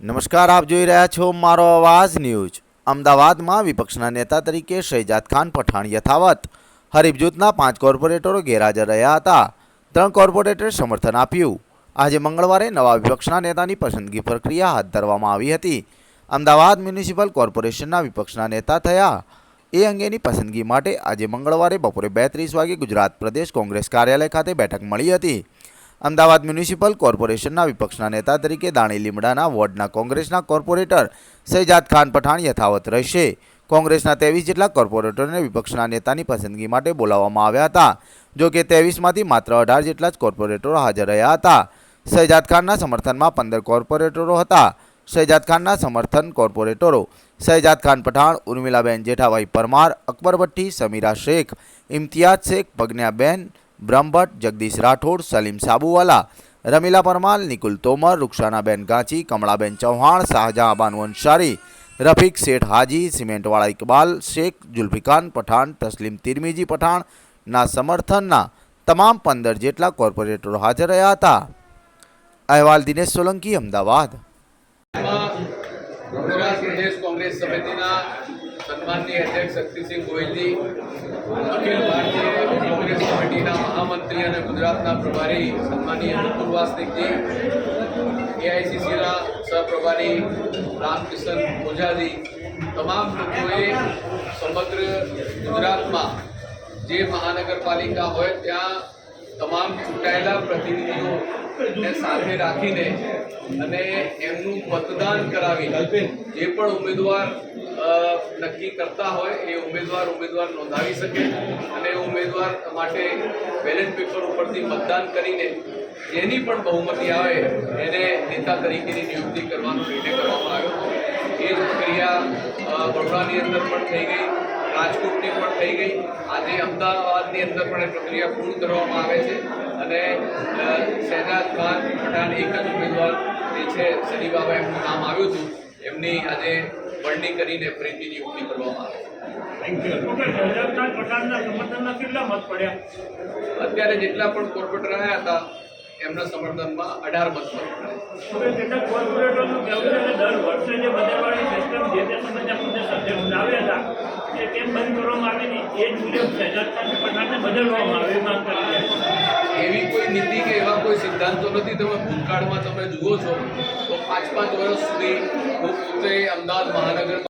નમસ્કાર, આપ જોઈ રહ્યા છો મારો અવાજ ન્યૂઝ. અમદાવાદમાં વિપક્ષના નેતા તરીકે શહેજાદ ખાન પઠાણ યથાવત. હરીફજૂથના પાંચ કોર્પોરેટરો ગેરહાજર રહ્યા હતા. ત્રણ કોર્પોરેટરે સમર્થન આપ્યું. આજે મંગળવારે નવા વિપક્ષના નેતાની પસંદગી પ્રક્રિયા હાથ ધરવામાં આવી હતી. અમદાવાદ મ્યુનિસિપલ કોર્પોરેશનના વિપક્ષના નેતા થયા. એ અંગેની પસંદગી માટે આજે મંગળવારે બપોરે બેત્રીસ વાગે ગુજરાત પ્રદેશ કોંગ્રેસ કાર્યાલય ખાતે બેઠક મળી હતી. અમદાવાદ મ્યુનિસિપલ કોર્પોરેશનના વિપક્ષના નેતા તરીકે દાણી લીમડાના વોર્ડના કોંગ્રેસના કોર્પોરેટર સૈજાદ ખાન પઠાણ યથાવત રહેશે. કોંગ્રેસના ત્રેવીસ જેટલા કોર્પોરેટરને વિપક્ષના નેતાની પસંદગી માટે બોલાવવામાં આવ્યા હતા, જો કે ત્રેવીસમાંથી માત્ર અઢાર જેટલા જ કોર્પોરેટરો હાજર રહ્યા હતા. સૈજાદ ખાનના સમર્થનમાં પંદર કોર્પોરેટરો હતા. શહેજાદ ખાનના સમર્થન કોર્પોરેટરો શહેજાદ ખાન પઠાણ, ઉર્મિલાબેન જેઠાભાઈ પરમાર અકબર ભટ્ટી સમીરા શેખ, ઇમ્તિયાઝ શેખ પગન્યાબેન બ્રહ્મભટ્ટ, જગદીશ રાઠોડ, સલીમ સાબુવાલા, રમીલા પરમાર નિકુલ તોમર, રૂક્ષાનાબેન ગાંચી, કમળાબેન ચૌહાણ શાહજહાં બાનુ અંસારી, રફીક શેઠ હાજી, સિમેન્ટવાળા ઇકબાલ, શેખ જુલ્ફિકાન પઠાણ, તસ્લીમ તિરમીજી પઠાણના સમર્થનના તમામ પંદર જેટલા કોર્પોરેટરો હાજર રહ્યા હતા. અહેવાલ દિનેશ સોલંકી, અમદાવાદ. પ્રદેશ કોંગ્રેસ સમિતિના સન્માનનીય અધ્યક્ષ શક્તિસિંહ ગોયલજી, અખિલ ભારતીય કોંગ્રેસ કમિટીના મહામંત્રી અને ગુજરાતના પ્રભારી સન્માનીય મુકુલ વાસનિકજી, એઆઈસીસીના સહપ્રભારી રામકિશન ઓઝાજી, તમામ લોકોએ સમગ્ર ગુજરાતમાં જે મહાનગરપાલિકા હોય ત્યાં તમામ ચૂંટાયેલા પ્રતિનિધિઓને સાથે રાખીને અને એમનું મતદાન કરાવી જે પણ ઉમેદવાર નક્કી કરતા હોય એ ઉમેદવાર ઉમેદવાર નોંધાવી શકે અને ઉમેદવાર માટે બેલેટ પેપર ઉપરથી મતદાન કરીને જેની પણ બહુમતી આવે એને નેતા તરીકેની નિયુક્તિ કરવાનો નિર્ણય કરવામાં આવ્યો. એ પ્રક્રિયા વડોદરાની અંદર પણ થઈ ગઈ, રાજકોટની પણ થઈ ગઈ. આજે અમદાવાદની અંદર પણ એ પ્રક્રિયા પૂર્ણ કરવામાં આવે છે અને શહેજાદ ખાન પઠાણ એક જ ઉમેદવાર જે છે સની બાબા એમનું નામ આવ્યું હતું. એમની આજે વરણી કરીને ફરીથી નિયુક્તિ કરવામાં આવે અત્યારે જેટલા પણ કોર્પોરેટર આવ્યા હતા એમના સમર્થનમાં અઢાર મત એવી કોઈ નીતિ કે સિદ્ધાંતો નથી, તમે ભૂતકાળમાં તમે જુઓ છો, તો પાંચ પાંચ વર્ષ સુધી હું પોતે અમદાવાદ મહાનગર